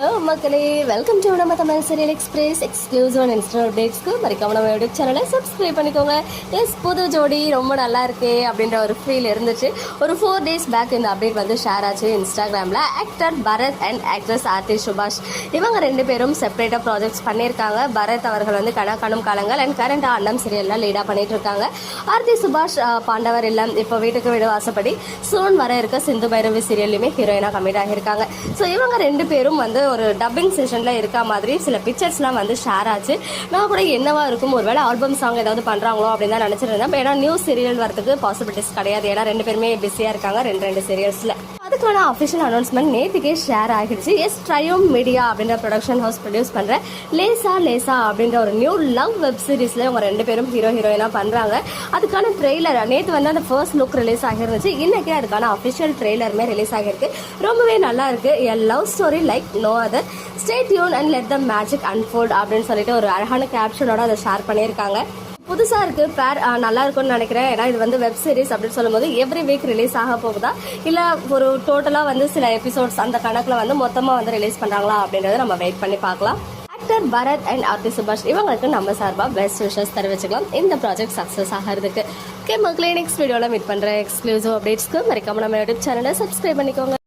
Hello மக்களே. Welcome to நம்ம Tamil serial express exclusive and insta அப்டேட்ஸ்க்கு மறக்காம நம்ம யூடியூப் சேனலை சப்ஸ்கிரைப் பண்ணிக்கோங்க. எஸ் புது ஜோடி ரொம்ப நல்லா இருக்கே அப்படின்ற ஒரு ஃபீல் இருந்துச்சு. ஒரு ஃபோர் டேஸ் பேக் இந்த அப்டேட் வந்து ஷேர் ஆச்சு இன்ஸ்டாகிராமில் actor Bharath and actress Aarthi Subash. இவங்க ரெண்டு பேரும் செப்பரேட்டாக ப்ராஜெக்ட்ஸ் பண்ணியிருக்காங்க. பரத் அவர்கள் வந்து கணக்கானும் காலங்கள் அண்ட் கரண்ட் ஆண்டம் சீரியலில் லீடாக பண்ணிட்டு இருக்காங்க ஆர்த்தி சுபாஷ் பாண்டவர் இல்லம் இப்போ வீட்டுக்கு வீடு வாசப்படி சோன் வர இருக்க சிந்து பைரவி சீரியல்லையுமே ஹீரோயினாக கம்மிட் ஆகியிருக்காங்க. ஸோ இவங்க ரெண்டு பேரும் வந்து ஒரு டப்பிங் செஷனில் இருக்க மாதிரி சில பிக்சர்ஸ்லாம் வந்து ஷேர் ஆச்சு. நான் கூட என்னவா இருக்கும் ஒருவேளை ஆல்பம் சாங் ஏதாவது பண்ணுறாங்களோ அப்படின்னு தான் நினச்சிருந்தேன் ஏன்னா நியூ சீரியல் வரதுக்கு பாசிபிலிட்டிஸ் கிடையாது. ஏன்னா ரெண்டு பேருமே பிஸியாக இருக்காங்க ரெண்டு ரெண்டு சீரியல்ஸில் அதுக்கான அஃபிஷியல் அனௌன்ஸ்மெண்ட் நேற்றுக்கே ஷேர் ஆகிடுச்சு. எஸ் ட்ரையோம் மீடியா அப்படின்ற ப்ரொடக்ஷன் ஹவுஸ் ப்ரொடியூஸ் பண்ணுற லேசா லேசா அப்படின்ற ஒரு நியூ லவ் வெப் சீரிஸில் அவங்க ரெண்டு பேரும் ஹீரோ ஹீரோயினாக பண்ணுறாங்க அதுக்கான ட்ரெய்லர் நேற்று வந்து அந்த ஃபர்ஸ்ட் லுக் ரிலீஸ் ஆகிருந்துச்சு. இன்றைக்கே அதுக்கான அஃபிஷியல் ட்ரெய்லருமே ரிலீஸ் ஆகிருக்கு ரொம்பவே நல்லா இருக்கு. A love story like no other stay tuned and let the magic unfold அப்படின்னு சொல்லிட்டு ஒரு அழகான கேப்ஷனோட அதை ஷேர் பண்ணியிருக்காங்க. புதுசாக இருக்கு. பேர் நல்லா இருக்கும்னு நினைக்கிறேன். ஏன்னா இது வந்து வெப் சீரிஸ் அப்படின்னு சொல்லும்போது எவ்ரி வீக் ரிலீஸ் ஆக போகுதா? இல்லை ஒரு டோட்டலாக வந்து சில எபிசோட்ஸ் அந்த கணக்கில் வந்து மொத்தமாக வந்து ரிலீஸ் பண்ணுறாங்களா அப்படின்றத நம்ம வெயிட் பண்ணி பார்க்கலாம். ஆக்டர் பரத் அண்ட் ஆர்த்தி சுபாஷ் இவங்களுக்கு நம்ம சார்பாக பெஸ்ட் விஷஸ் தெரிவிச்சுக்கலாம். இந்த ப்ராஜெக்ட் சக்ஸஸ் ஆகிறதுக்கு. ஓகே மக்களே நெக்ஸ்ட் வீடியோவில் மீட் பண்ணுற எக்ஸ்க்ளூசிவ் அப்டேட்ஸ்க்கு மறக்காம நம்ம யூடியூப் சேனலை சப்ஸ்கிரைப் பண்ணிக்கோங்க.